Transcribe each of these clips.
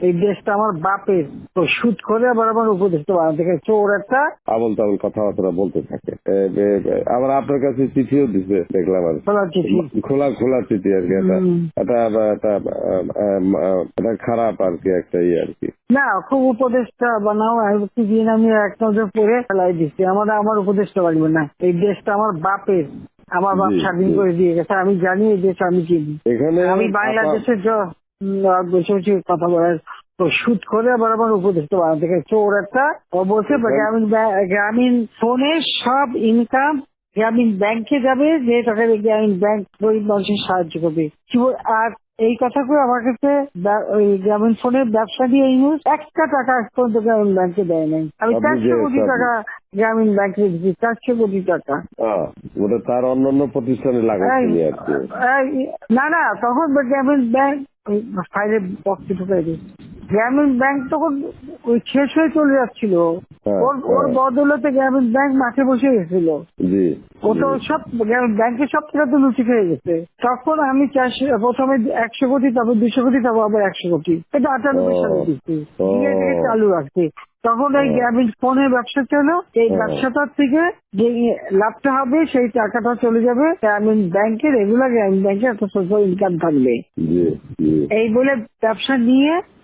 এই দেশটা আমার বাপের। তো সুদ করে আবার আমার উপদেষ্টা বানাতে চোর একটা। আবল তাবল কথাবার্তা বলতে থাকে। আবার আপনার কাছে চিঠিও দিছে দেখলাম আর খোলা চিঠি। খোলা খোলা চিঠি আর কি। এটা খারাপ আর কি একটা ইয়ে আর কি। না খুব উপদেষ্টা বানাও। আমি কি দিন আমি এক নজর পরে ফেলাই দিচ্ছি আমার আমার উপদেষ্টা বাড়বে না। এই দেশটা আমার বাপের। আমার বাপ স্বাধীন করে দিয়ে গেছে। আমি জানি এই দেশ আমি চিনি। এখানে আমি বাংলাদেশের আর বসে বসে কথা বলার তো শুট করে আবার আমার উপদেষ্টা বানাতে গেছে চোর একটা বলছে গ্রামীণ গ্রামীণ ফোনের সব ইনকাম গ্রামীণ ব্যাংকে যাবে যে টাকা গ্রামীণ ব্যাংক গরিব মানুষের সাহায্য করবে। আর এই কথা করে আমার কাছে ওই গ্রামীণ ফোনের ব্যবসা দিয়ে ইউজ একটা টাকা পর্যন্ত গ্রামীণ ব্যাংকে দেয় নাই। আমি চারশো কোটি টাকা গ্রামীণ ব্যাংকে দিচ্ছি চারশো কোটি টাকা। ওটা তার অন্যান্য প্রতিষ্ঠানে এই- এই- না না তখন গ্রামীণ ব্যাংক ওই ফাইলে বক্সে ঢুকাই দিই গ্রামীণ ব্যাংক তখন ওই শেষ হয়ে চলে যাচ্ছিল। ওর ওর হ্যাঁ। বদলতে গ্রামীণ ব্যাংক মাঠে বসে গেছিল। ও তো সব ব্যাংকের সব টাকা তো লুচি খেয়ে গেছে। তখন আমি চারশো প্রথমে একশো কোটি তারপর দুশো কোটি তারপর আবার একশো কোটি। এটা আটানব্বই সালে দিচ্ছি চালু রাখছি তখন ও। গ্রামীণ ফোনের ব্যবসা ছিল। এই ব্যবসাটার থেকে যে লাভটা হবে সেই টাকাটা চলে যাবে গ্রামীণ ব্যাংকে রেগুলার গ্রামীণ ব্যাংকে একটা সোশ্যাল ইনকাম থাকবে। এই বলে ব্যবসা নিয়ে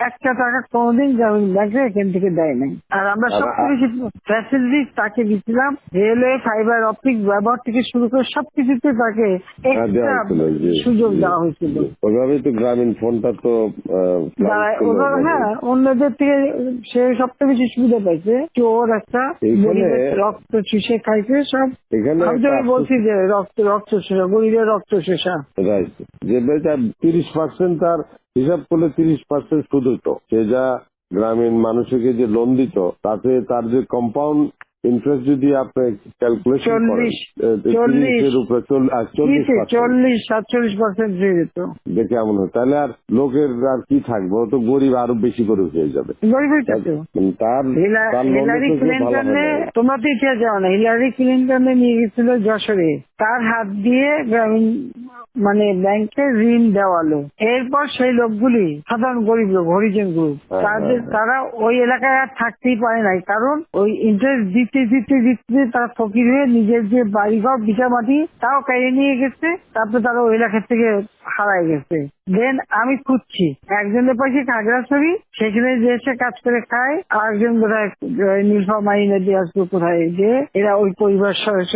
একটা টাকা কোনোদিন গ্রামীণ ব্যাংকে এখান থেকে দেয় নাই। আর আমরা বেশি ফ্যাসিলিটি তাকে দিচ্ছিলাম রেলওয়ে ফাইবার অপটিক ব্যবহার থেকে শুরু করে সবকিছুতে তাকে হ্যাঁ, সুযোগ দেওয়া হয়েছিল। জি। তো গ্রামীণ ফোনটা তো হ্যাঁ অন্যদের থেকে সে সবচেয়ে বেশি সুবিধা পাইছে। চোর একটা রক্ত চুষে খাইছে সব এখানে বলছি যে রক্ত রক্ত শোষা গরিবের রক্ত শোষা যে তিরিশ পার্সেন্ট তার হিসাব করলে তিরিশ পার্সেন্ট শুধু তো সে যা গ্রামীণ মানুষকে যে লোন দিত তাতে তার যে কম্পাউন্ড ইন্টারেস্ট যদি আপনি ক্যালকুলেশন চল্লিশ, সাতচল্লিশ পার্সেন্ট হয়ে যেত দেখে এমন হয়। তাহলে আর লোকের আর কি থাকবে? তো গরিব আরও বেশি করে হয়ে যাবে। তার হিলারি তো খুব ভালো ক্লিন্টনে তোমরা তো ইতিহাস না। হিলারি ক্লিন্টনে নিয়ে গেছিল যশোরে। তার হাত দিয়ে গ্রামীণ মানে ব্যাংকে ঋণ দেওয়ালো। এরপর সেই লোকগুলি সাধারণ গরিব লোক হরিজন গ্রুপ হ্যাঁ, তাদের হ্যাঁ। তারা ওই এলাকায় আর থাকতেই পারে নাই। কারণ ওই ইন্টারেস্ট দিতে দিতে দিতে তারা ফকির হয়ে নিজের যে বাড়িঘর বিটা মাটি তাও কেড়ে নিয়ে গেছে। তারপরে তারা ওই এলাকা থেকে হারায় গেছে। দেন আমি খুঁজছি। একজনের পাশে খাগড়াছড়ি সেখানে যে এসে কাজ করে খায়। আর একজন বোধ হয় নীলফামারী নদী আসবে কোথায় যে এরা ওই পরিবার সদস্য